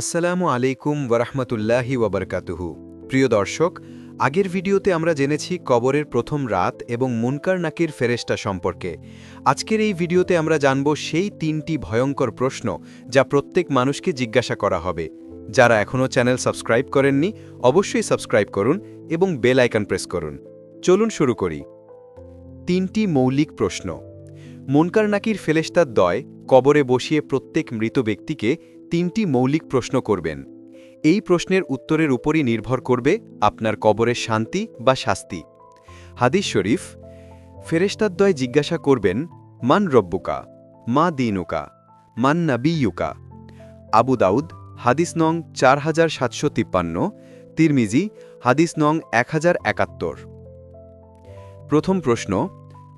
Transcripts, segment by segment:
আসসালামু আলাইকুম ওরহমতুল্লাহি ওবরকাতুহু। প্রিয় দর্শক, আগের ভিডিওতে আমরা জেনেছি কবরের প্রথম রাত এবং মুনকার নাকির ফেরেস্টা সম্পর্কে। আজকের এই ভিডিওতে আমরা জানব সেই তিনটি ভয়ঙ্কর প্রশ্ন যা প্রত্যেক মানুষকে জিজ্ঞাসা করা হবে। যারা এখনও চ্যানেল সাবস্ক্রাইব করেননি, অবশ্যই সাবস্ক্রাইব করুন এবং বেল আইকন প্রেস করুন। চলুন শুরু করি। তিনটি মৌলিক প্রশ্ন। মুনকার নাকির ফেলেস্তার দয় কবরে বসিয়ে প্রত্যেক মৃত ব্যক্তিকে তিনটি মৌলিক প্রশ্ন করবেন। এই প্রশ্নের উত্তরের উপরই নির্ভর করবে আপনার কবরের শান্তি বা শাস্তি। হাদিস শরীফ ফেরেস্তাদ্বয় জিজ্ঞাসা করবেন, মান রব্বুকা? মা দিনুকা? মান নাবিয়ুকা? আবু দাউদ, হাদিস নং চার হাজার সাতশো তিপ্পান্ন, তিরমিজি, হাদিস নং এক হাজার একাত্তর। প্রথম প্রশ্ন,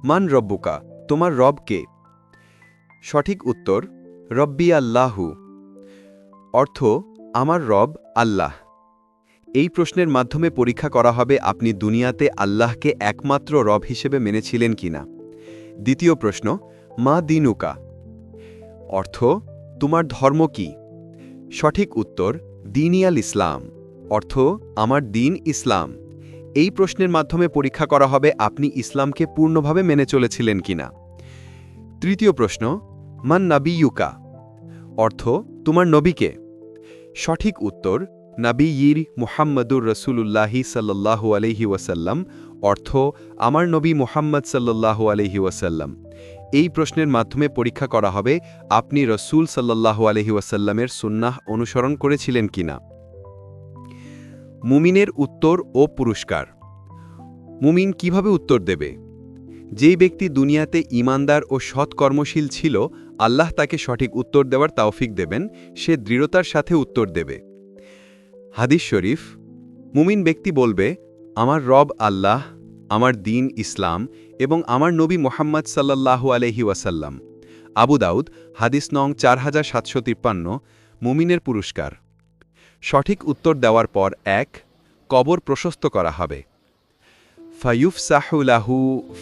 মান রব্বুকা? তোমার রব কে? সঠিক উত্তর, রব্বি আল্লাহু। অর্থ, আমার রব আল্লাহ। এই প্রশ্নের মাধ্যমে পরীক্ষা করা হবে আপনি দুনিয়াতে আল্লাহকে একমাত্র রব হিসেবে মেনেছিলেন কিনা। দ্বিতীয় প্রশ্ন, মা দিনুকা। অর্থ, তোমার ধর্ম কি? সঠিক উত্তর দিনিয়াল ইসলাম। অর্থ, আমার দিন ইসলাম। এই প্রশ্নের মাধ্যমে পরীক্ষা করা হবে আপনি ইসলামকে পূর্ণভাবে মেনে চলেছিলেন কিনা। তৃতীয় প্রশ্ন, মান নাবিয়ুকা। অর্থ, তোমার নবীকে। সঠিক উত্তর, নাবিয়ির মুহাম্মদুর রসুলুল্লাহি সাল্লাহু আলহি ওয়াসাল্লাম, অর্থ, আমার নবী মুহাম্মদ সাল্লাহু আলহি ওয়াসাল্লাম। এই প্রশ্নের মাধ্যমে পরীক্ষা করা হবে, আপনি রসুল সাল্লাহু আলহি ওয়াসাল্লামের সুন্নাহ অনুসরণ করেছিলেন কিনা। মুমিনের উত্তর ও পুরস্কার। মুমিন কীভাবে উত্তর দেবে? যেই ব্যক্তি দুনিয়াতে ইমানদার ও সৎকর্মশীল ছিল আল্লাহ তাকে সঠিক উত্তর দেওয়ার তাওফিক দেবেন, সে দৃঢ়তার সাথে উত্তর দেবে। হাদিস শরীফ, মুমিন ব্যক্তি বলবে, আমার রব আল্লাহ, আমার দিন ইসলাম এবং আমার নবী মোহাম্মদ সাল্লাল্লাহু আলহি ওয়াসাল্লাম। আবু দাউদ, হাদিস নং চার হাজার সাতশো তিপ্পান্ন, মুমিনের পুরস্কার। সঠিক উত্তর দেওয়ার পর এক, কবর প্রশস্ত করা হবে। فيفسح له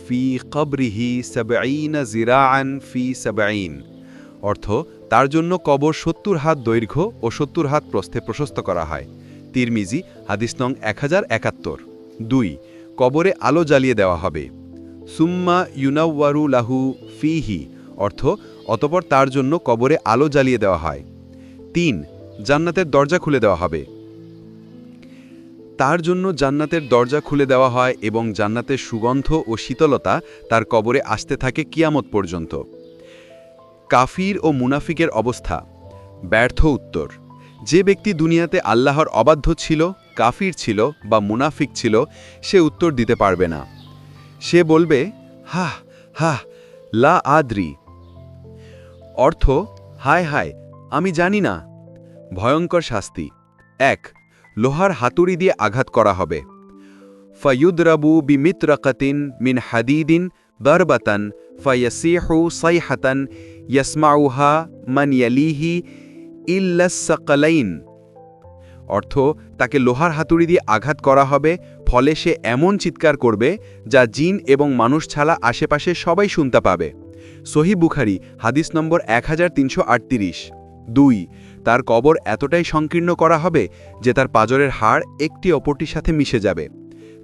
في قبره سبعين زراعا في سبعين অর্থ তার জন্য কবর সত্তর হাত দৈর্ঘ্য ও সত্তর হাত প্রস্থে প্রশস্ত করা হয় তিরমিজি হাদিস নং এক হাজার একাত্তর দুই কবরে আলো জ্বালিয়ে দেওয়া হবে সুম্মা ইউনাওয়ারু লাহু ফিহি অর্থ অতপর তার জন্য কবরে আলো জ্বালিয়ে দেওয়া হয় তিন জান্নাতের দরজা খুলে দেওয়া হবে তার জন্য জান্নাতের দরজা খুলে দেওয়া হয় এবং জান্নাতের সুগন্ধ ও শীতলতা তার কবরে আসতে থাকে কিয়ামত পর্যন্ত। কাফির ও মুনাফিকের অবস্থা। ব্যর্থ উত্তর। যে ব্যক্তি দুনিয়াতে আল্লাহর অবাধ্য ছিল, কাফির ছিল বা মুনাফিক ছিল, সে উত্তর দিতে পারবে না। সে বলবে, হাহ হাহ, লা আদ্রি। অর্থ, হায় হায়, আমি জানি না। ভয়ঙ্কর শাস্তি। এক লোহার হাতুড়ি দিয়ে আঘাত করা হবে। ফয়ুদরাবু বিমিত্রকাতিন মিন হাদিদিন দরবাতান, ফয়সিহু সাইহাতান, ইয়াসমাউহা মান ইয়ালিহি ইল্লাসকলাইন অর্থ, তাকে লোহার হাতুড়ি দিয়ে আঘাত করা হবে, ফলে সে এমন চিৎকার করবে যা জিন এবং মানুষ ছাড়া আশেপাশে সবাই শুনতে পাবে। সহি বুখারি, হাদিস নম্বর এক হাজার তিনশো আটত্রিশ। দুই, তার কবর এতটাই সংকীর্ণ করা হবে যে তার পাজরের হাড় একটি অপরটির সাথে মিশে যাবে।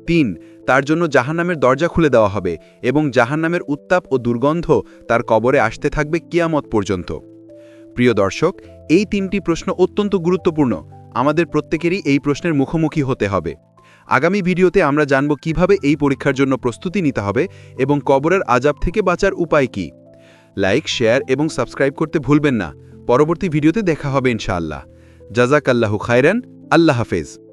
তিন, তার জন্য জাহান্নামের দরজা খুলে দেওয়া হবে এবং জাহান্নামের উত্তাপ ও দুর্গন্ধ তার কবরে আসতে থাকবে কিয়ামত পর্যন্ত। প্রিয় দর্শক, এই তিনটি প্রশ্ন অত্যন্ত গুরুত্বপূর্ণ। আমাদের প্রত্যেকেরই এই প্রশ্নের মুখোমুখি হতে হবে। আগামী ভিডিওতে আমরা জানব কীভাবে এই পরীক্ষার জন্য প্রস্তুতি নিতে হবে এবং কবরের আজাব থেকে বাঁচার উপায় কি। লাইক, শেয়ার এবং সাবস্ক্রাইব করতে ভুলবেন না। পরবর্তী ভিডিওতে দেখা হবে ইনশাআল্লাহ। জাজাক আল্লাহু খায়রান আল্লাহ হাফেজ।